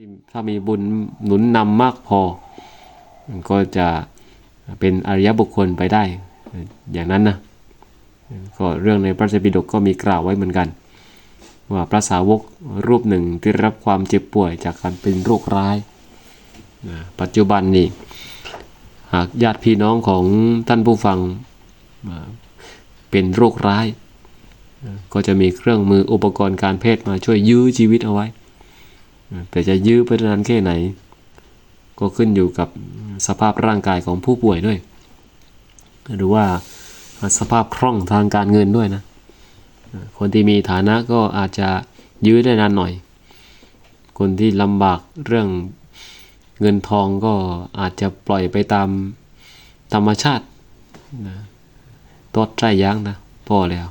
ที่ถ้ามีบุญหนุนนำมากพอ มันก็จะเป็นอริยบุคคลไปได้อย่างนั้นนะก็เรื่องในพระเจ้าปิฎกก็มีกล่าวไว้เหมือนกัน ว่าพระสาวกรูปหนึ่งที่รับความเจ็บป่วยจากการเป็นโรคร้ายนะปัจจุบันนี่หากญาติพี่น้องของท่านผู้ฟังเป็นโรคร้าย ก็จะมีเครื่องมืออุปกรณ์การแพทย์มาช่วยยื้อชีวิตเอาไว้ แต่จะยื้อไปนานแค่ไหน ก็ขึ้นอยู่กับสภาพร่างกายของผู้ป่วยด้วย หรือว่าสภาพคล่องทางการเงินด้วยนะ คนที่มีฐานะก็อาจจะยื้อได้นานหน่อย คนที่ลำบากเรื่องเงินทองก็อาจจะปล่อยไปตามธรรมชาตินะตอดใจยั้งนะพอแล้ว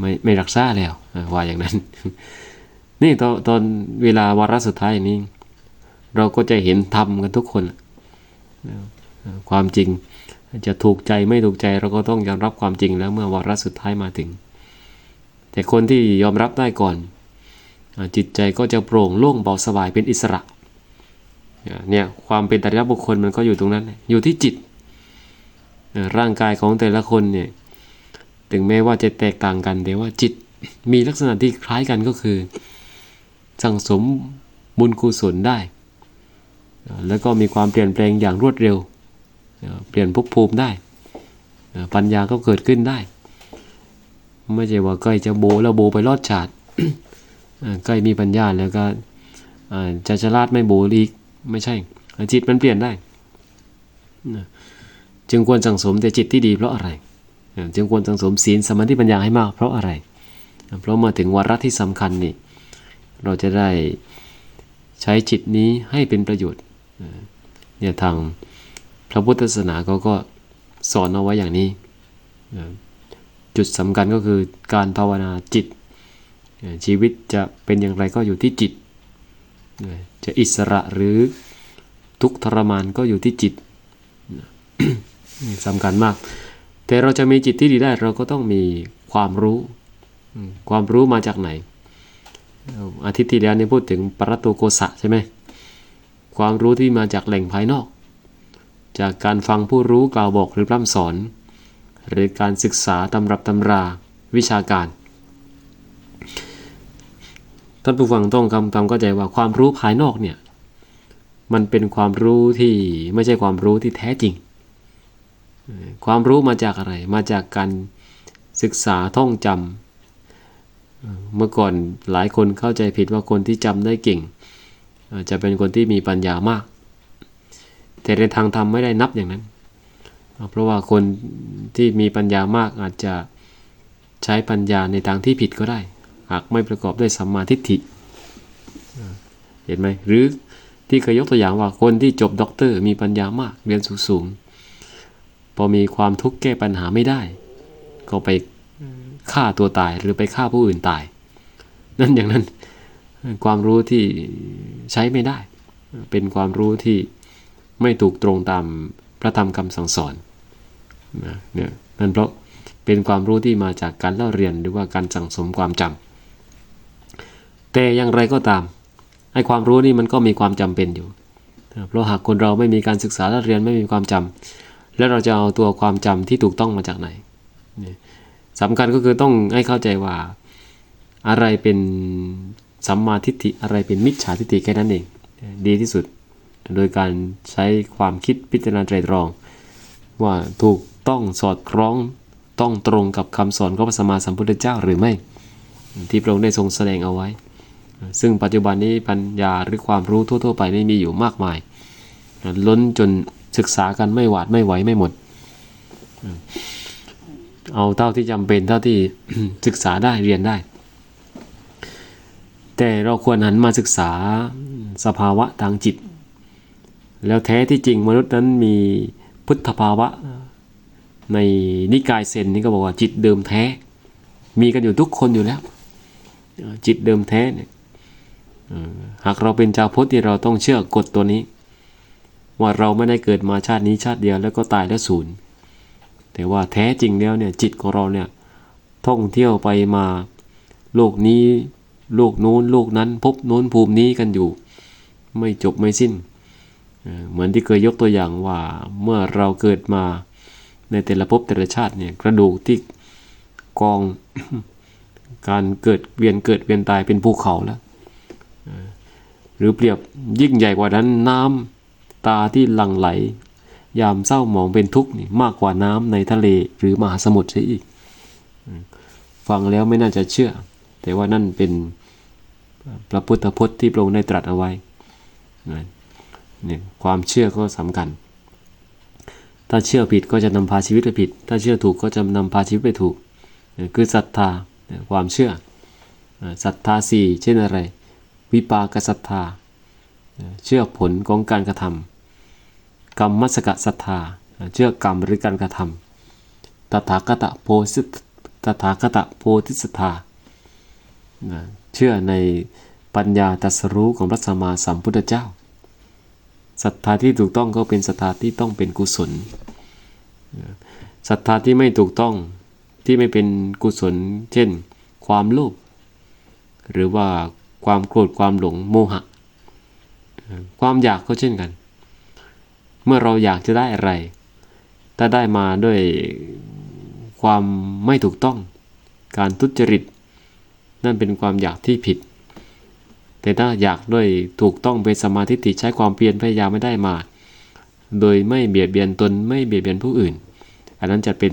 ไม่ไม่รักษาแล้วว่าอย่างนั้น นี่ตอนตอนเวลาวาระสุดท้ายนี้ เราก็จะเห็นธรรมกันทุกคน ความจริงจะถูกใจไม่ถูกใจเราก็ต้องยอมรับความจริงแล้วเมื่อวาระสุดท้ายมาถึง แต่คนที่ยอมรับได้ก่อน จิตใจก็จะโปร่งโล่งเบาสบายเป็นอิสระเนี่ยความเป็นแตริยบุคคลมันก็อยู่ตรงนั้น อยู่ที่จิต ร่างกายของแต่ละคนเนี่ยถึงแม้ว่าจะแตกต่างกันแต่ว่าจิตมีลักษณะที่คล้ายกันก็คือ สั่งสมบุญกุศลได้ แล้วก็มีความเปลี่ยนแปลงอย่างรวดเร็ว เปลี่ยนภพภูมิได้ ปัญญาก็เกิดขึ้นได้ ไม่ใช่ว่าใกล้จะโบแล้วโบไปรอดฉาดใกล้มีปัญญาแล้วก็จะฉลาดไม่โบอีกไม่ใช่ จิตมันเปลี่ยนได้ จึงควรสั่งสมแต่จิตที่ดีเพราะอะไร จึงควรสังสมศีลสมาธิปัญญาให้มากเพราะอะไร เพราะมาถึงวาระที่สำคัญนี่ เราจะได้ใช้จิตนี้ให้เป็นประโยชน์เนี่ยทางพระพุทธศาสนาเขาก็สอนเอาไว้อย่างนี้ จุดสำคัญก็คือการภาวนาจิต ชีวิตจะเป็นอย่างไรก็อยู่ที่จิต จะอิสระหรือทุกทรมานก็อยู่ที่จิตสำคัญมาก แต่เราจะมีจิตที่ดีได้เราก็ต้องมีความรู้ ความรู้มาจากไหน อาทิตย์ที่แล้วเนี่ยพูดถึงปรัตโตโกสะใช่ไหมความรู้ที่มาจากแหล่งภายนอก จากการฟังผู้รู้กล่าวบอกหรือพร่ำสอน หรือการศึกษาตำรับตำราวิชาการท่านผู้ฟังต้องคำทำเข้าใจว่าความรู้ภายนอกเนี่ยมันเป็นความรู้ที่ไม่ใช่ความรู้ที่แท้จริง ความรู้มาจากอะไร มาจากการศึกษาท่องจำ เมื่อก่อนหลายคนเข้าใจผิดว่าคนที่จำได้เก่ง จะเป็นคนที่มีปัญญามาก แต่ในทางธรรมไม่ได้นับอย่างนั้น เพราะว่าคนที่มีปัญญามากอาจจะใช้ปัญญาในทางที่ผิดก็ได้ หากไม่ประกอบด้วยสัมมาทิฏฐิเห็นไหมหรือที่เคยยกตัวอย่างว่าคนที่จบด็อกเตอร์มีปัญญามากเรียนสูงๆพอมีความทุกข์แก้ปัญหาไม่ได้ ก็ไป ฆ่าตัวตายหรือไปฆ่าผู้อื่นตาย นั่นอย่างนั้นความรู้ที่ใช้ไม่ได้ เป็นความรู้ที่ไม่ถูกตรงตามพระธรรมคำสั่งสอนนะเนี่ยนั่นเพราะเป็นความรู้ที่มาจากการเล่าเรียนหรือว่าการสั่งสมความจำแต่อย่างไรก็ตามไอ้ความรู้นี่มันก็มีความจำเป็นอยู่ เพราะหากคนเราไม่มีการศึกษาและเรียนไม่มีความจำแล้วเราจะเอาตัวความจำที่ถูกต้องมาจากไหน สำคัญก็คือต้องให้เข้าใจว่า อะไรเป็นสัมมาทิฏฐิอะไรเป็นมิจฉาทิฏฐิแค่นั้นเอง ดีที่สุด โดยการใช้ความคิดพิจารณาไตรตรอง ว่าถูกต้องสอดคล้องต้องตรงกับคำสอนของพระสัมมาสัมพุทธเจ้าหรือไม่ ที่พระองค์ได้ทรงแสดงเอาไว้ ซึ่งปัจจุบันนี้ปัญญาหรือความรู้ทั่ว ๆ ไปนี่มีอยู่มากมาย ล้นจนศึกษากันไม่หวาดไม่ไหวไม่หมด เอาเท่าที่จำเป็นเท่าที่ศึกษาได้เรียนได้ แต่เราควรหันมาศึกษาสภาวะทางจิต แล้วแท้ที่จริงมนุษย์นั้นมีพุทธภาวะ ในนิกายเซนนี่ก็บอกว่าจิตเดิมแท้ มีกันอยู่ทุกคนอยู่แล้ว จิตเดิมแท้เนี่ยหากเราเป็นชาวพุทธที่เราต้องเชื่อกฎตัวนี้ ว่าเราไม่ได้เกิดมาชาตินี้ชาติเดียวแล้วก็ตายแล้วศูนย์ แต่ว่าแท้จริงแล้วเนี่ยจิตของเราเนี่ยท่องเที่ยวไปมา โลกนี้ โลกนู้นโลกนั้นพบนู้นภูมินี้กันอยู่ ไม่จบไม่สิ้น เหมือนที่เคยยกตัวอย่างว่าเมื่อเราเกิดมาในแต่ละภพแต่ละชาติเนี่ยกระดูกที่กองการเกิดเวียนเกิดเวียนตายเป็นภูเขาแล้วหรือเปรียบยิ่งใหญ่กว่านั้นน้ำตาที่หลั่งไหล ยามเศร้าหมองเป็นทุกข์นี่มากกว่าน้ำในทะเลหรือมหาสมุทรเสียอีก ฟังแล้วไม่น่าจะเชื่อ แต่ว่านั่นเป็นพระพุทธพจน์ที่พระองค์ได้ตรัสเอาไว้นะเนี่ยความเชื่อก็สำคัญ ถ้าเชื่อผิดก็จะนำพาชีวิตไปผิด ถ้าเชื่อถูกก็จะนำพาชีวิตไปถูก คือศรัทธาความเชื่อศรัทธาสี่เช่นอะไร วิปากศรัทธาเนี่ยเชื่อผลของการกระทำ กรรมมัสกะศรัทธาเชื่อกรรมหรือการกระทำตถาคตโพธิตถาคตโพธิศรัทธานเชื่อในปัญญาตรัสรู้ของพระสัมมาสัมพุทธเจ้าศรัทธาที่ถูกต้องก็เป็นศรัทธาที่ต้องเป็นกุศลศรัทธาที่ไม่ถูกต้องที่ไม่เป็นกุศล เช่น ความโลภหรือว่าความโกรธความหลงโมหะ ความอยากก็เช่นกัน เมื่อเราอยากจะได้อะไร ถ้าได้มาด้วยความไม่ถูกต้อง การทุจริต นั่นเป็นความอยากที่ผิด แต่ถ้าอยากด้วยถูกต้องเป็นสมาธิติใช้ความเพียรพยายามไม่ได้มา โดยไม่เบียดเบียนตนไม่เบียดเบียนผู้อื่น อันนั้นจะเป็น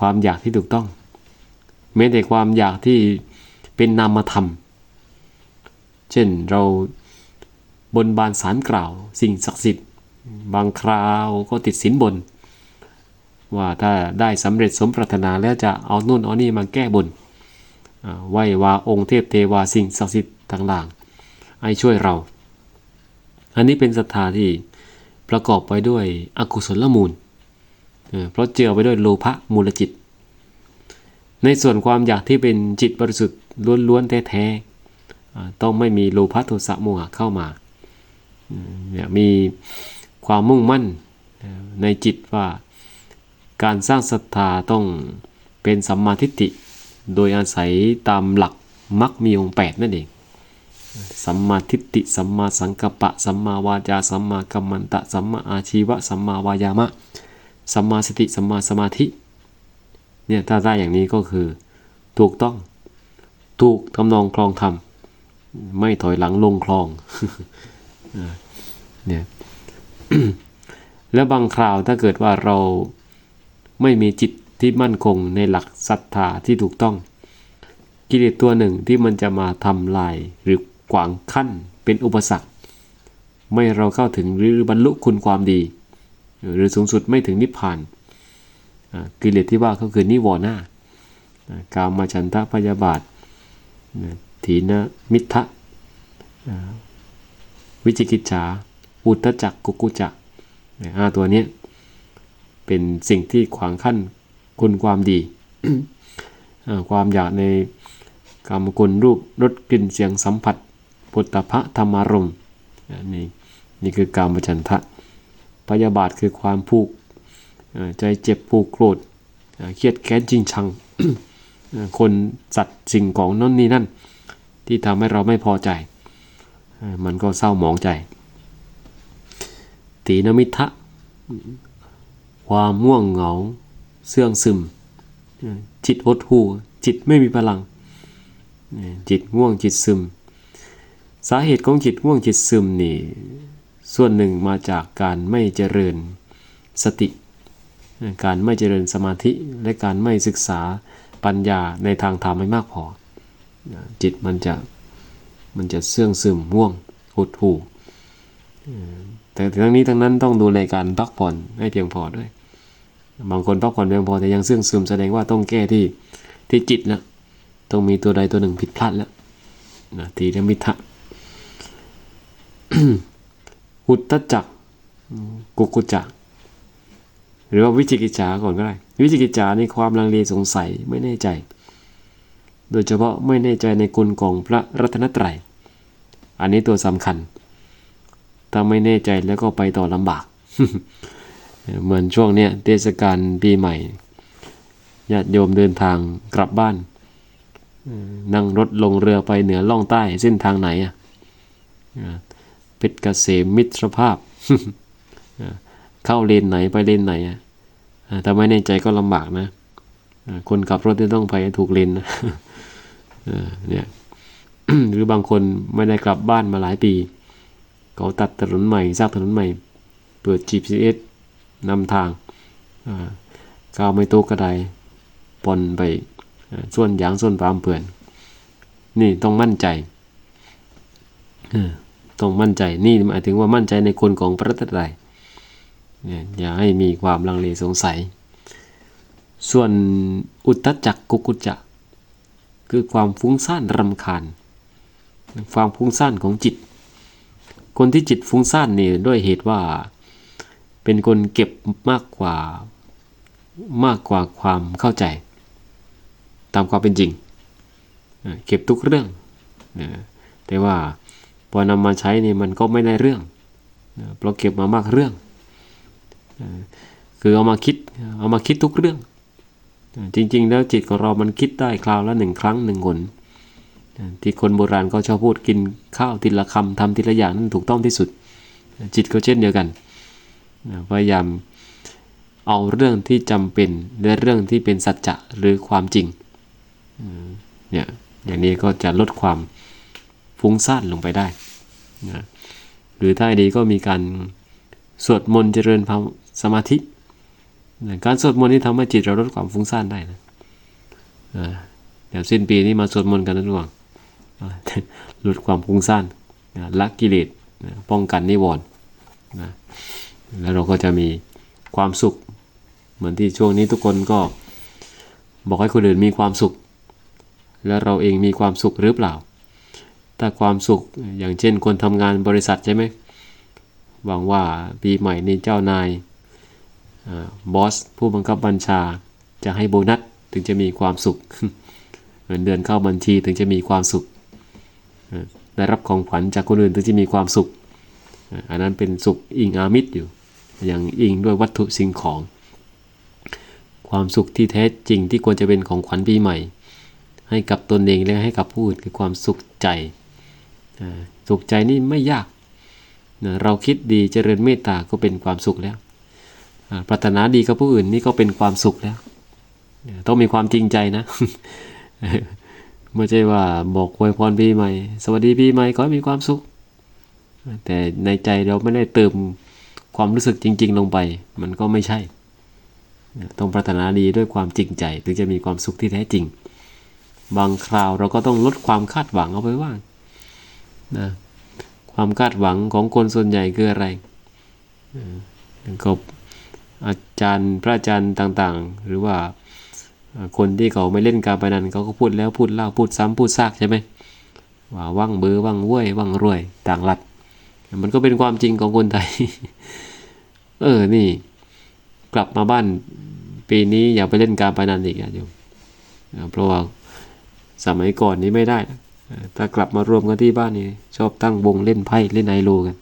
ความอยากที่ถูกต้องแม้แต่ความอยากที่เป็นนามธรรม เช่นเราบนบานสารกล่าว สิ่งศักดิ์สิทธิ์ บางคราวก็ติดสินบน ว่าถ้าได้สำเร็จสมปรารถนาแล้วจะเอานู่นเอานี่มาแก้บนไหว้วาองค์เทพเทวาสิ่งศักดิ์สิทธิ์ต่างๆให้ช่วยเรา อันนี้เป็นศรัทธาที่ประกอบไปด้วยอกุศลมูล เพราะเจือไปด้วยโลภะมูลจิต ในส่วนความอยากที่เป็นจิตบริสุทธิ์ล้วนๆแท้ๆต้องไม่มีโลภะโทสะโมหะเข้ามาเนี่ยมี ความมุ่งมั่นในจิตว่าการสร้างศรัทธาต้องเป็นสัมมาทิฏฐิโดยอาศัยตามหลักมรรคมีองค์แปดนั่นเอง สัมมาทิฏฐิ สัมมาสังกัปปะ สัมมาวาจา สัมมากัมมันตะ สัมมาอาชีวะ สัมมาวายามะ สัมมาสติ สัมมาสมาธิ เนี่ยถ้าได้อย่างนี้ก็คือถูกต้อง ถูกทำนองคลองธรรม ไม่ถอยหลังลงคลอง เนี่ย แล้วบางคราวถ้าเกิดว่าเราไม่มีจิตที่มั่นคงในหลักศรัทธาที่ถูกต้อง กิเลสตัวหนึ่งที่มันจะมาทำลายหรือขวางขั้นเป็นอุปสรรค ไม่เราเข้าถึงหรือบรรลุคุณความดี หรือสูงสุดไม่ถึงนิพพาน กิเลสที่ว่าก็คือนิวรณ์หน้ากามฉันทะพยาบาทถีนมิทธะวิจิกิจฉา อุทธจักกุกุจักห้าตัวนี้เป็นสิ่งที่ขวางขั้นคุณความดี ความอยากในกรรมกุลรูปรสกลิ่นเสียงสัมผัสปุตตภะธรรมารมณ์อ่านี่นี่คือการมฉันทะพยาบาทคือความผูกใจเจ็บผูกโกรธเครียดแค้นจริงชัง คนสัตว์สิ่งของนั่นนี่นั่น ที่ทำให้เราไม่พอใจ มันก็เศร้าหมองใจ ตีนมิทะ ความง่วงเหงา เสื่องซึม จิตหดหู่จิตไม่มีพลัง จิตง่วงจิตซึม สาเหตุของจิตง่วงจิตซึมนี่ ส่วนหนึ่งมาจากการไม่เจริญสติ การไม่เจริญสมาธิและการไม่ศึกษาปัญญาในทางธรรมไม่มากพอ จิตมันจะมันจะเสื่องซึมง่วงหดหู่ แต่ทั้งนี้ทั้งนั้นต้องดูในการพักผ่อนให้เพียงพอด้วย บางคนพักผ่อนเพียงพอแต่ยังเสื่องซึมแสดงว่าต้องแก้ที่ที่จิตแล้วต้องมีตัวใดตัวหนึ่งผิดพลาดแล้วนะทีนมิทะหุตตจักกุกุจักหรือว่าวิจิกิจฉาก่อนก็ได้ วิจิกิจฉาในความลังเลสงสัยไม่แน่ใจ โดยเฉพาะไม่แน่ใจในคุณของพระรัตนตรัย อันนี้ตัวสำคัญ ถ้าไม่แน่ใจแล้วก็ไปต่อลำบาก เหมือนช่วงเนี้ยเทศกาลปีใหม่ญาติโยมเดินทางกลับบ้าน นั่งรถลงเรือไปเหนือล่องใต้เส้นทางไหนอะเพชรเกษมมิตรภาพ เข้าเลนไหนไปเลนไหนอะถ้าไม่แน่ใจก็ลำบากนะ คนขับรถจะต้องไปถูกเลนนะเนี่ยหรือบางคนไม่ได้กลับบ้านมาหลายปี เขาตัดถนนใหม่สร้างถนนใหม่ เปิด GPS นำทางก้าวไม่โตกระไดปนไปส่วนยางส่วนปามเปื่อน นี่ต้องมั่นใจต้องมั่นใจนี่หมายถึงว่ามั่นใจในคนของพระตรัยเนี่ยอย่าให้มีความลังเลสงสัย ส่วนอุตตจักกุกุจจะคือความฟุ้งซ่านรำคาญ ความฟุ้งซ่านของจิต คนที่จิตฟุ้งซ่านนี่ด้วยเหตุว่า เป็นคนเก็บมากกว่ามากกว่าความเข้าใจ ตามความเป็นจริง เก็บทุกเรื่องนะแต่ว่าพอนำมาใช้นี่มันก็ไม่ได้เรื่องนะเพราะเก็บมามากเรื่องคือเอามาคิดเอามาคิดทุกเรื่องจริง ๆ แล้วจิตของเรามันคิดได้คราวละหนึ่งครั้งหนึ่งหน ที่คนโบราณก็ชอบพูดกินข้าวทีละคำทำทีละอย่างนั่นถูกต้องที่สุด จิตก็เช่นเดียวกันพยายามเอาเรื่องที่จำเป็นและเรื่องที่เป็นสัจจะหรือความจริงเนี่ยอย่างนี้ก็จะลดความฟุ้งซ่านลงไปได้นะหรือถ้าดีก็มีการสวดมนต์เจริญสมาธิการสวดมนต์นี่ทำให้จิตเราลดความฟุ้งซ่านได้นะเดี๋ยวสิ้นปีนี้มาสวดมนต์กันนะทุกคน ลดความฟุ้งซ่านนะละกิเลสนะป้องกันนิวรณ์นะแล้วเราก็จะมีความสุข เหมือนที่ช่วงนี้ทุกคนก็บอกให้คนอื่นมีความสุข แล้วเราเองมีความสุขหรือเปล่า ถ้าความสุขอย่างเช่นคนทำงานบริษัทใช่ไหมหวังว่าปีใหม่นี้เจ้านายบอสผู้บังคับบัญชาจะให้โบนัสถึงจะมีความสุขเงินเดือนเข้าบัญชีถึงจะมีความสุข ได้รับของขวัญจากคนอื่นถึงจะมีความสุข อันนั้นเป็นสุขอิงอามิตรอยู่ อย่างอิงด้วยวัตถุสิ่งของ ความสุขที่แท้จริงที่ควรจะเป็นของขวัญปีใหม่ ให้กับตนเองและให้กับผู้อื่นคือความสุขใจสุขใจนี่ไม่ยากเราคิดดีเจริญเมตตาก็เป็นความสุขแล้วปรารถนาดีกับผู้อื่นนี่ก็เป็นความสุขแล้ว ต้องมีความจริงใจนะ ไม่ใช่ว่าบอกอวยพรปีใหม่ สวัสดีปีใหม่ขอให้มีความสุข แต่ในใจเราไม่ได้เติมความรู้สึกจริง ๆ ลงไป มันก็ไม่ใช่ ต้องปรารถนาดีด้วยความจริงใจ ถึงจะมีความสุขที่แท้จริง บางคราวเราก็ต้องลดความคาดหวังเอาไปว่างนะความคาดหวังของคนส่วนใหญ่คืออะไรก็อาจารย์พระอาจารย์ต่างๆ หรือว่า คนที่เขาไม่เล่นการพนันเขาก็พูดแล้วพูดเล่าพูดซ้ำพูดซากใช่ไหมว่าว่างเบอร์ว่างเว้ยว่างรวยต่างรัฐมันก็เป็นความจริงของคนไทย เออนี่ กลับมาบ้านปีนี้อย่าไปเล่นการพนันอีกอะโยมเพราะว่าสมัยก่อนนี้ไม่ได้ถ้ากลับมารวมกันที่บ้านนี่ชอบตั้งวงเล่นไพ่เล่นไฮโลกัน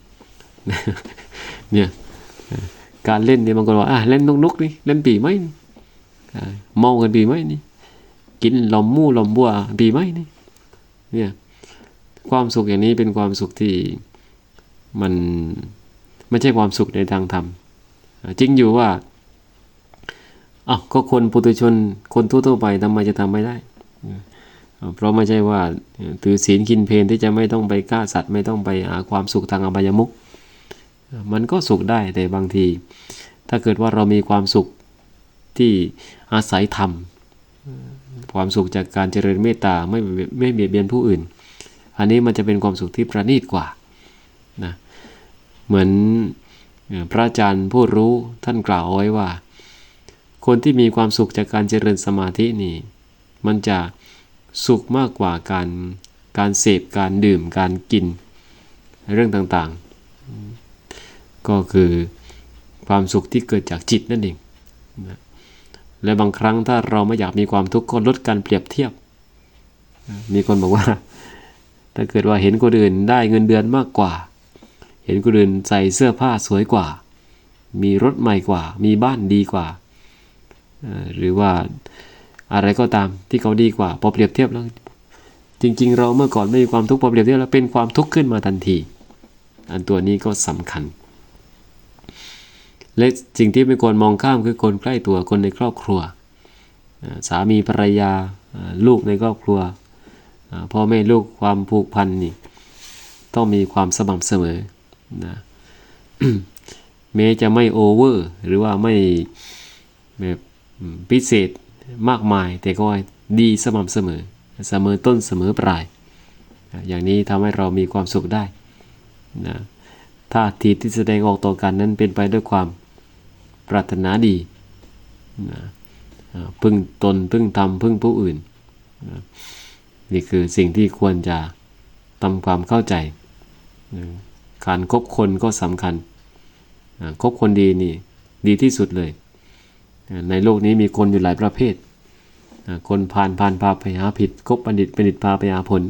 เนี่ยการเล่นเนี่ยบางคนบอกอะเล่นนกนกนี่เล่นปีไหมนี่อ่า เมากันปีไหมนี่ กินหลอมมู่หลอมบัวปีไหมนี่ เนี่ย ความสุขอย่างนี้เป็นความสุขที่มันไม่ใช่ความสุขในทางธรรม จริงอยู่ว่าอ้าวก็คนปุถุชนคนทั่วๆไปทำไมจะทำไม่ได้ เพราะไม่ใช่ว่าถือศีลกินเพลที่จะไม่ต้องไปฆ่าสัตว์ ไม่ต้องไปหาความสุขทางอบายมุขมันก็สุขได้แต่บางที ถ้าเกิดว่าเรามีความสุข ที่อาศัยธรรม ความสุขจากการเจริญเมตตาไม่ไม่เบียดเบียนผู้อื่น อันนี้มันจะเป็นความสุขที่ประณีตกว่านะเหมือนเอ่อพระอาจารย์ผู้รู้ท่านกล่าวเอาไว้ว่า คนที่มีความสุขจากการเจริญสมาธินี่ มันจะสุขมากกว่าการการเสพการดื่มการกินเรื่องต่างๆ ก็คือความสุขที่เกิดจากจิตนั่นเองนะ และบางครั้งถ้าเราไม่อยากมีความทุกข์ก็ลดการเปรียบเทียบ มีคนบอกว่า ถ้าเกิดว่าเห็นคนอื่นได้เงินเดือนมากกว่า เห็นคนอื่นใส่เสื้อผ้าสวยกว่า มีรถใหม่กว่า มีบ้านดีกว่า หรือว่าอะไรก็ตามที่เขาดีกว่า พอเปรียบเทียบแล้วจริง ๆ เราเมื่อก่อนไม่มีความทุกข์พอเปรียบเทียบแล้วเป็นความทุกข์ขึ้นมาทันที อันตัวนี้ก็สำคัญ และสิ่งที่ไม่ควรมองข้ามคือคนใกล้ตัวคนในครอบครัว สามีภรรยาลูกในครอบครัวพ่อแม่ลูกความผูกพันนี่ต้องมีความสม่ำเสมอนะแม้จะไม่โอเวอร์หรือว่าไม่แบบพิเศษมากมาย แต่ก็ดีสม่ำเสมอ เสมอต้นเสมอปลายอะอย่างนี้ทำให้เรามีความสุขได้นะท่าทีที่แสดงออกต่อกันนั้นเป็นไปด้วยความ ปรารถนาดีนะพึ่งตนพึ่งธรรมพึ่งผู้อื่นนะนี่คือสิ่งที่ควรจะทำความเข้าใจนะการคบคนก็สำคัญอ่าคบคนดีนี่ดีที่สุดเลยอ่าในโลกนี้มีคนอยู่หลายประเภทอ่าคนผ่านผ่านพาไปหาผิดคบบัณฑิตบัณฑิตพาไปหาผล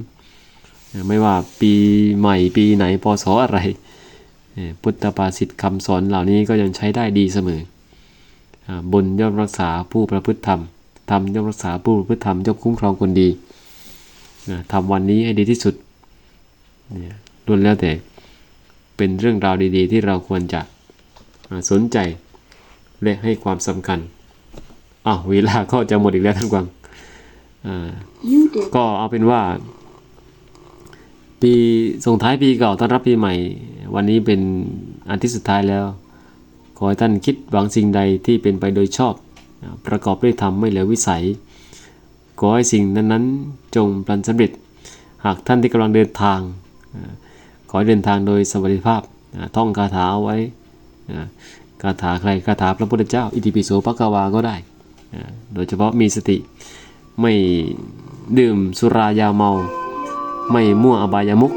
อ่าไม่ว่าปีใหม่ปีไหนพศอะไร พุทธภาษิตคำสอนเหล่านี้ก็ยังใช้ได้ดีเสมออาบุญย่อมรักษาผู้ประพฤติธรรมธรรมย่อมรักษาผู้ประพฤติธรรมย่อมคุ้มครองคนดีอ่าทำวันนี้ให้ดีที่สุดเนี่ยล้วนแล้วแต่เป็นเรื่องราวดี ๆ ที่เราควรจะอ่าสนใจและให้ความสำคัญอ้าวเวลาก็จะหมดอีกแล้วท่านกวางอ่า You did. ก็เอาเป็นว่า ปีส่งท้ายปีเก่าต้อนรับปีใหม่ วันนี้เป็นอันที่สุดท้ายแล้ว ขอให้ท่านคิดหวังสิ่งใดที่เป็นไปโดยชอบ ประกอบด้วยธรรมไม่เหลือวิสัย ขอให้สิ่งนั้นๆ จงพลันสำเร็จ หากท่านที่กำลังเดินทาง ขอให้เดินทางโดยสวัสดิภาพ ท่องคาถาไว้คาถาใครคาถาพระพุทธเจ้า อิติปิโสปะกวาก็ได้ โดยเฉพาะมีสติไม่ดื่มสุรายาเมา ไม่มั่วอบายามุก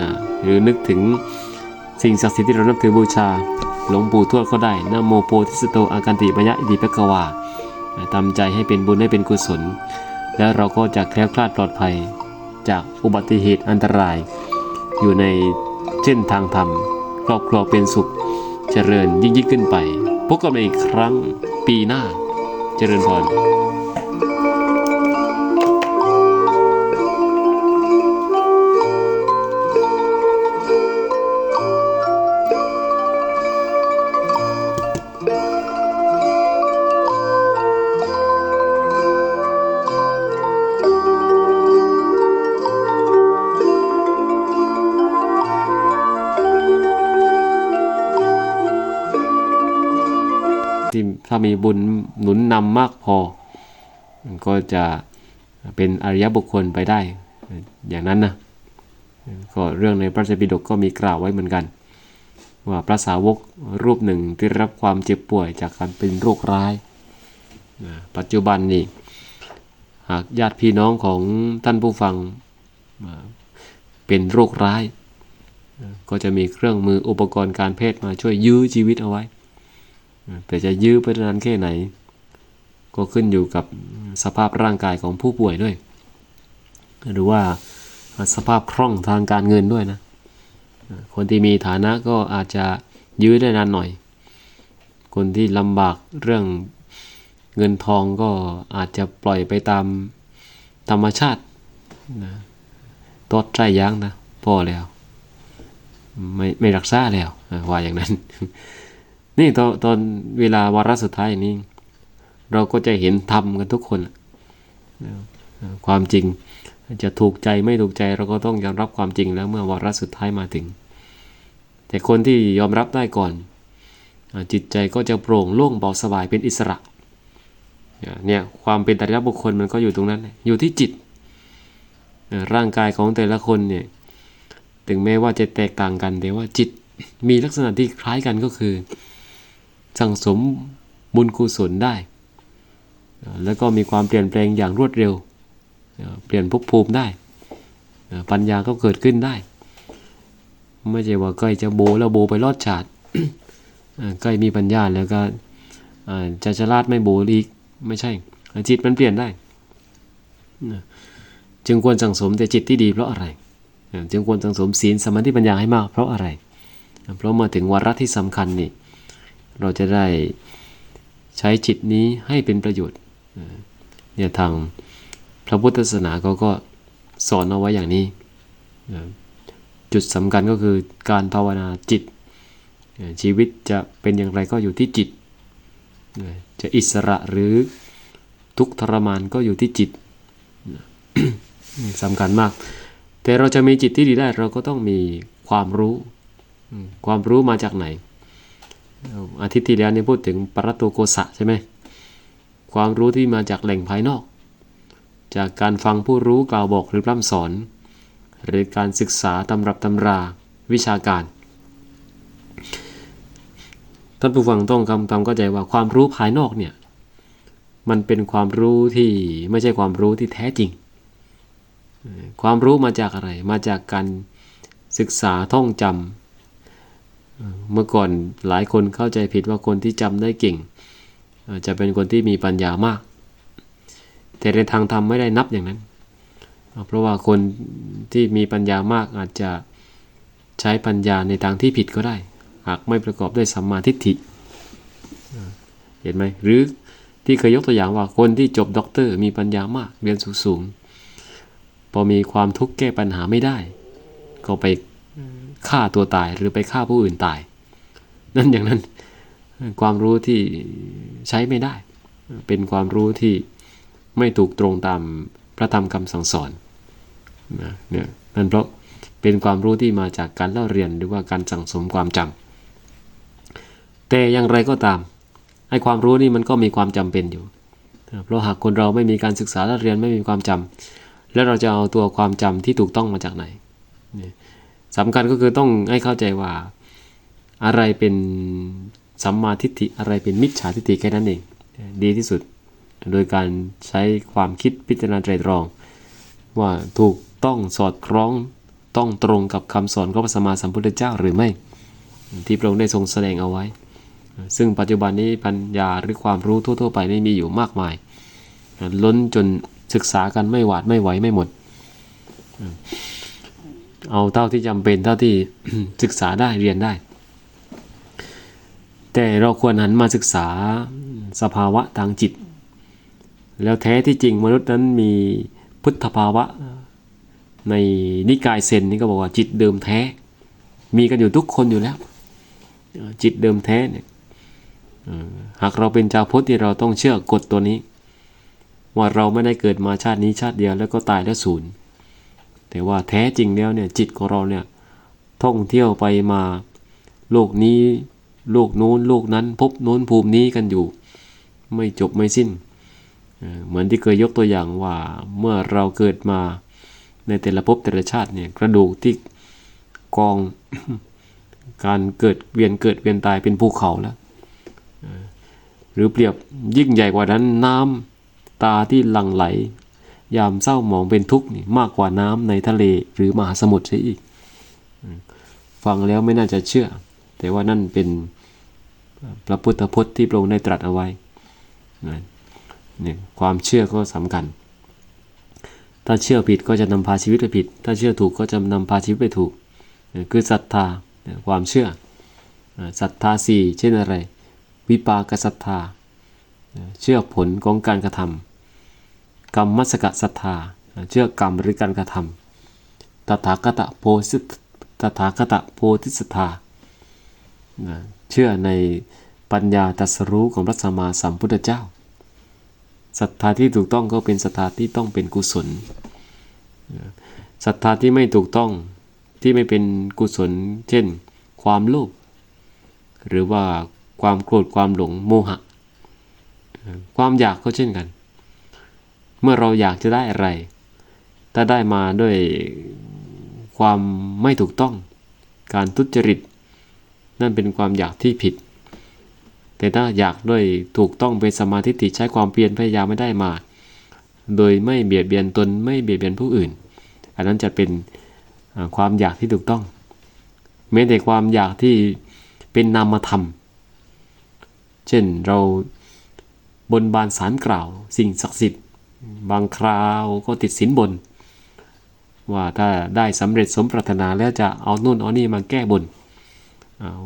นะหรือนึกถึง สิ่งศักดิ์สิทธิ์ที่เรานับถือบูชา หลวงปู่ทวดก็ได้นะโมโพธิสโตอากันติมยะอิติปะกวาทำใจให้เป็นบุญให้เป็นกุศล แล้วเราก็จะแคล้วคลาดปลอดภัย จากอุบัติเหตุอันตราย อยู่ในเส้นทางธรรม ครอบครัวเป็นสุข เจริญยิ่งยิ่งขึ้นไปพบกันใหม่อีกครั้งปีหน้า เจริญพร ถ้ามีบุญหนุนนำมากพอมันก็จะเป็นอริยบุคคลไปได้ อย่างนั้นนะก็เรื่องในพระไตรปิฎกก็มีกล่าวไว้เหมือนกัน ว่าพระสาวกรูปหนึ่งที่รับความเจ็บป่วยจากการเป็นโรคร้าย ปัจจุบันนี่หากญาติพี่น้องของท่านผู้ฟังอ่าเป็นโรคร้าย ก็จะมีเครื่องมืออุปกรณ์การแพทย์มาช่วยยื้อชีวิตเอาไว้ แต่จะยื้อไปนานแค่ไหน ก็ขึ้นอยู่กับสภาพร่างกายของผู้ป่วยด้วย หรือว่าสภาพคล่องทางการเงินด้วยนะ คนที่มีฐานะก็อาจจะยื้อได้นานหน่อย คนที่ลำบากเรื่องเงินทองก็อาจจะปล่อยไปตามธรรมชาตินะตอดใจยั้งนะพอแล้ว ไม่ไม่รักษาแล้วว่าอย่างนั้น นี่ตอนตอนเวลาวาระสุดท้ายนี้ เราก็จะเห็นธรรมกันทุกคน ความจริงจะถูกใจไม่ถูกใจเราก็ต้องยอมรับความจริงแล้วเมื่อวาระสุดท้ายมาถึง แต่คนที่ยอมรับได้ก่อน จิตใจก็จะโปร่งโล่งเบาสบายเป็นอิสระเนี่ยความเป็นแตริยบุคคลมันก็อยู่ตรงนั้น อยู่ที่จิต ร่างกายของแต่ละคนเนี่ยถึงแม้ว่าจะแตกต่างกันแต่ว่าจิตมีลักษณะที่คล้ายกันก็คือ สั่งสมบุญกุศลได้ แล้วก็มีความเปลี่ยนแปลงอย่างรวดเร็ว เปลี่ยนภพภูมิได้ ปัญญาก็เกิดขึ้นได้ ไม่ใช่ว่าใกล้จะโบแล้วโบไปรอดฉาดเอ่อใกล้มีปัญญาแล้วก็จะฉลาดไม่โบอีกไม่ใช่ จิตมันเปลี่ยนได้ จึงควรสั่งสมแต่จิตที่ดีเพราะอะไร จึงควรสั่งสมศีลสมาธิปัญญาให้มากเพราะอะไร เพราะมาถึงวาระที่สำคัญนี่ เราจะได้ใช้จิตนี้ให้เป็นประโยชน์เนี่ยทางพระพุทธศาสนาเขาก็สอนเอาไว้อย่างนี้ จุดสำคัญก็คือการภาวนาจิต ชีวิตจะเป็นอย่างไรก็อยู่ที่จิต จะอิสระหรือทุกทรมานก็อยู่ที่จิตสำคัญมาก แต่เราจะมีจิตที่ดีได้เราก็ต้องมีความรู้ ความรู้มาจากไหน อาทิตย์ที่แล้วนี่พูดถึงปรัตโตโกสะใช่ไหมความรู้ที่มาจากแหล่งภายนอก จากการฟังผู้รู้กล่าวบอกหรือพร่ำสอน หรือการศึกษาตำรับตำราวิชาการ ท่านผู้ฟังต้องคำทำเข้าใจว่าความรู้ภายนอกเนี่ยมันเป็นความรู้ที่ไม่ใช่ความรู้ที่แท้จริง ความรู้มาจากอะไร มาจากการศึกษาท่องจำ เมื่อก่อนหลายคนเข้าใจผิดว่าคนที่จำได้เก่ง จะเป็นคนที่มีปัญญามาก แต่ในทางธรรมไม่ได้นับอย่างนั้น เพราะว่าคนที่มีปัญญามากอาจจะใช้ปัญญาในทางที่ผิดก็ได้ หากไม่ประกอบด้วยสัมมาทิฏฐิเห็นไหมหรือที่เคยยกตัวอย่างว่าคนที่จบด็อกเตอร์มีปัญญามากเรียนสูงๆพอมีความทุกข์แก้ปัญหาไม่ได้ ก็ไป ฆ่าตัวตายหรือไปฆ่าผู้อื่นตาย นั่นอย่างนั้นความรู้ที่ใช้ไม่ได้ เป็นความรู้ที่ไม่ถูกตรงตามพระธรรมคำสั่งสอนนะเนี่ยนั่นเพราะเป็นความรู้ที่มาจากการเล่าเรียนหรือว่าการสั่งสมความจำแต่อย่างไรก็ตามไอ้ความรู้นี่มันก็มีความจำเป็นอยู่เพราะหากคนเราไม่มีการศึกษาและเรียนไม่มีความจำแล้วเราจะเอาตัวความจำที่ถูกต้องมาจากไหน สำคัญก็คือต้องให้เข้าใจว่า อะไรเป็นสัมมาทิฏฐิอะไรเป็นมิจฉาทิฏฐิแค่นั้นเอง ดีที่สุด โดยการใช้ความคิดพิจารณาไตรตรอง ว่าถูกต้องสอดคล้องต้องตรงกับคำสอนของพระสัมมาสัมพุทธเจ้าหรือไม่ ที่พระองค์ได้ทรงแสดงเอาไว้ ซึ่งปัจจุบันนี้ปัญญาหรือความรู้ทั่ว ๆ ไปนี่มีอยู่มากมาย ล้นจนศึกษากันไม่หวาดไม่ไหวไม่หมด เอาเท่าที่จำเป็นเท่าที่ศึกษาได้เรียนได้ แต่เราควรหันมาศึกษาสภาวะทางจิต แล้วแท้ที่จริงมนุษย์นั้นมีพุทธภาวะ ในนิกายเซนนี่ก็บอกว่าจิตเดิมแท้ มีกันอยู่ทุกคนอยู่แล้ว จิตเดิมแท้เนี่ยหากเราเป็นชาวพุทธที่เราต้องเชื่อกฎตัวนี้ ว่าเราไม่ได้เกิดมาชาตินี้ชาติเดียวแล้วก็ตายแล้วศูนย์ แต่ว่าแท้จริงแล้วเนี่ยจิตของเราเนี่ยท่องเที่ยวไปมา โลกนี้โลกนู้นโลกนั้นพบนู้นภูมินี้กันอยู่ ไม่จบไม่สิ้น เหมือนที่เคยยกตัวอย่างว่าเมื่อเราเกิดมาในแต่ละภพแต่ละชาติเนี่ยกระดูกที่กองการเกิดเวียนเกิดเวียนตายเป็นภูเขาแล้วหรือเปรียบยิ่งใหญ่กว่านั้นน้ำตาที่หลั่งไหล ยามเศร้าหมองเป็นทุกข์นี่มากกว่าน้ำในทะเลหรือมหาสมุทรใช่อีก ฟังแล้วไม่น่าจะเชื่อ แต่ว่านั่นเป็นพระพุทธพจน์ที่พระองค์ได้ตรัสเอาไว้นี่ความเชื่อก็สำคัญ ถ้าเชื่อผิดก็จะนำพาชีวิตไปผิด ถ้าเชื่อถูกก็จะนำพาชีวิตไปถูก คือศรัทธาความเชื่อศรัทธาสี่เช่นอะไร วิปากศรัทธา เชื่อผลของการกระทำ กรรมมัสกศรัทธาเชื่อกรรมหรือการกระทำตถาคตโพธิตถาคตโพธิศรัทธาเชื่อในปัญญาตรัสรู้ของพระสัมมาสัมพุทธเจ้าศรัทธาที่ถูกต้องก็เป็นศรัทธาที่ต้องเป็นกุศลศรัทธาที่ไม่ถูกต้องที่ไม่เป็นกุศล เช่น ความโลภหรือว่าความโกรธความหลงโมหะ ความอยากก็เช่นกัน เมื่อเราอยากจะได้อะไร ถ้าได้มาด้วยความไม่ถูกต้อง การทุจริต นั่นเป็นความอยากที่ผิด แต่ถ้าอยากด้วยถูกต้องเป็นสมาธิติใช้ความเพียรพยายามไม่ได้มา โดยไม่เบียดเบียนตนไม่เบียดเบียนผู้อื่น อันนั้นจะเป็นความอยากที่ถูกต้องแม้แต่ความอยากที่เป็นนามธรรม เช่นเราบนบานสารกล่าว สิ่งศักดิ์สิทธิ์ บางคราวก็ติดสินบน ว่าถ้าได้สำเร็จสมปรารถนาแล้วจะเอานู่นเอานี่มาแก้บน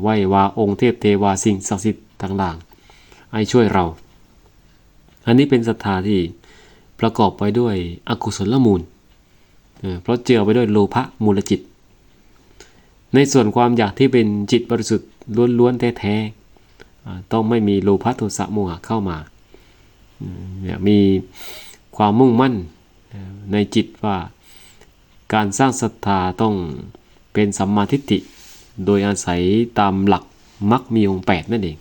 ไหว้วาองค์เทพเทวาสิ่งศักดิ์สิทธิ์ต่างๆให้ช่วยเรา อันนี้เป็นศรัทธาที่ประกอบไปด้วยอกุศลมูล เพราะเจือไปด้วยโลภะมูลจิต ในส่วนความอยากที่เป็นจิตบริสุทธิ์ล้วนๆแท้ๆต้องไม่มีโลภะโทสะโมหะเข้ามาเนี่ยมี ความมุ่งมั่นในจิตว่าการสร้างศรัทธาต้องเป็นสัมมาทิฏฐิโดยอาศัยตามหลักมรรคมีองค์แปดนั่นเอง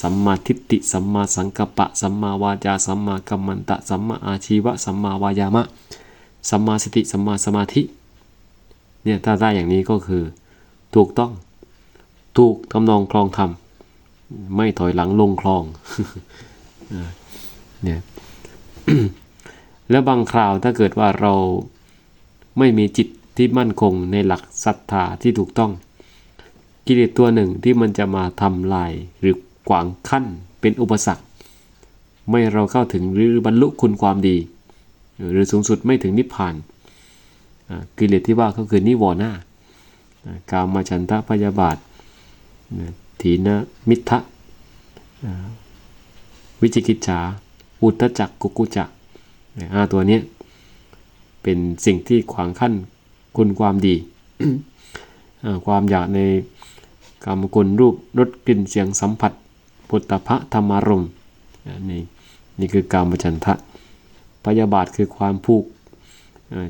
สัมมาทิฏฐิ สัมมาสังกัปปะ สัมมาวาจา สัมมากัมมันตะ สัมมาอาชีวะ สัมมาวายามะ สัมมาสติ สัมมาสมาธิ เนี่ยถ้าได้อย่างนี้ก็คือถูกต้อง ถูกทำนองคลองธรรม ไม่ถอยหลังลงคลอง เนี่ย แล้วบางคราวถ้าเกิดว่าเราไม่มีจิตที่มั่นคงในหลักศรัทธาที่ถูกต้อง กิเลสตัวหนึ่งที่มันจะมาทำลายหรือขวางขั้นเป็นอุปสรรค ไม่เราเข้าถึงหรือบรรลุคุณความดี หรือสูงสุดไม่ถึงนิพพาน กิเลสที่ว่าก็คือนิวรณ์หน้าอ่ากามฉันทะพยาบาทถีนมิทธะวิจิกิจฉา อุตจักกุกุจักห้าตัวนี้เป็นสิ่งที่ขวางขั้นคุณความดี ความอยากในกรรมกุลรูปรสกลิ่นเสียงสัมผัสปุตตภะธรรมารมณ์นี่นี่คือกามฉันทะพยาบาทคือความผูก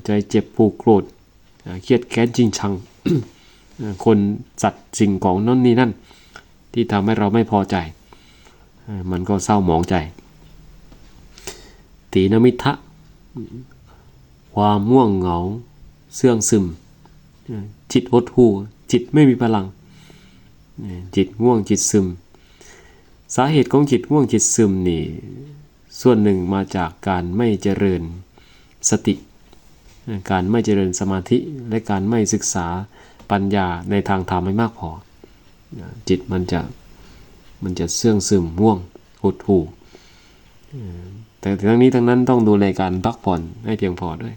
ใจเจ็บผูกโกรธเครียดแค้นจริงชัง คนสัตว์สิ่งของนั่นนี่นั่น ที่ทำให้เราไม่พอใจ มันก็เศร้าหมองใจ ตีนมิทะ ความง่วงเหงา เสื่องซึม จิตหดหู่จิตไม่มีพลัง จิตง่วงจิตซึม สาเหตุของจิตง่วงจิตซึมนี่ ส่วนหนึ่งมาจากการไม่เจริญสติ การไม่เจริญสมาธิและการไม่ศึกษาปัญญาในทางธรรมให้มากพอ จิตมันจะมันจะเสื่องซึมง่วงหดหู่ แต่ทั้งนี้ทั้งนั้นต้องดูแลการพักผ่อนให้เพียงพอด้วย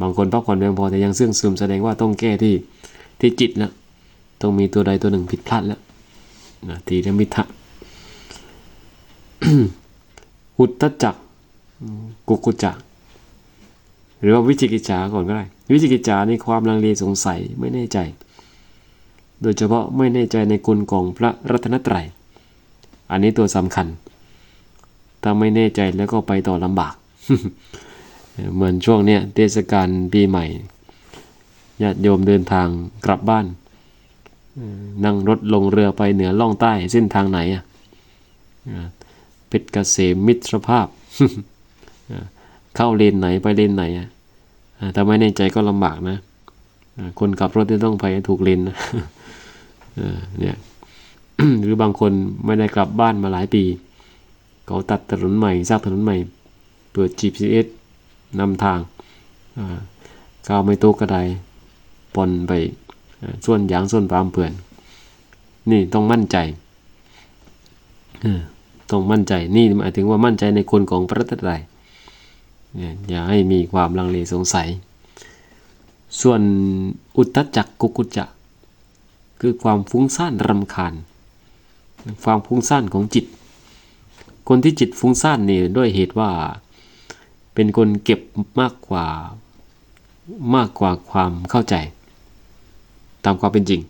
บางคนพักผ่อนเพียงพอแต่ยังเสื่องซึมแสดงว่าต้องแก้ที่ที่จิตแล้วต้องมีตัวใดตัวหนึ่งผิดพลาดแล้วนะทีนมิทะอุตตจักกุกุจักหรือว่าวิจิกิจจาก่อนก็ได้ วิจิกิจจาในความลังเลสงสัยไม่แน่ใจ โดยเฉพาะไม่แน่ใจในคุณของพระรัตนตรัย อันนี้ตัวสำคัญ ถ้าไม่แน่ใจแล้วก็ไปต่อลำบาก เหมือนช่วงเนี้ยเทศกาลปีใหม่ญาติโยมเดินทางกลับบ้าน นั่งรถลงเรือไปเหนือล่องใต้เส้นทางไหนอะอ่าเพชรเกษมมิตรภาพ เข้าเลนไหนไปเลนไหนอะถ้าไม่แน่ใจก็ลำบากนะ คนขับรถที่ต้องไปถูกเลนนะเนี่ยหรือบางคนไม่ได้กลับบ้านมาหลายปี เขาตัดถนนใหม่สร้างถนนใหม่ เปิด GPS นำทางอ่าก้าวไม่โตกระไดปนไปส่วนยางส่วนปามเปื่อน นี่ต้องมั่นใจต้องมั่นใจนี่หมายถึงว่ามั่นใจในคุณของพระตรัยเนี่ยอย่าให้มีความลังเลสงสัย ส่วนอุตตจักกุกุจจะคือความฟุ้งซ่านรำคาญ ความฟุ้งซ่านของจิต คนที่จิตฟุ้งซ่านนี่ด้วยเหตุว่า เป็นคนเก็บมากกว่ามากกว่าความเข้าใจ ตามความเป็นจริง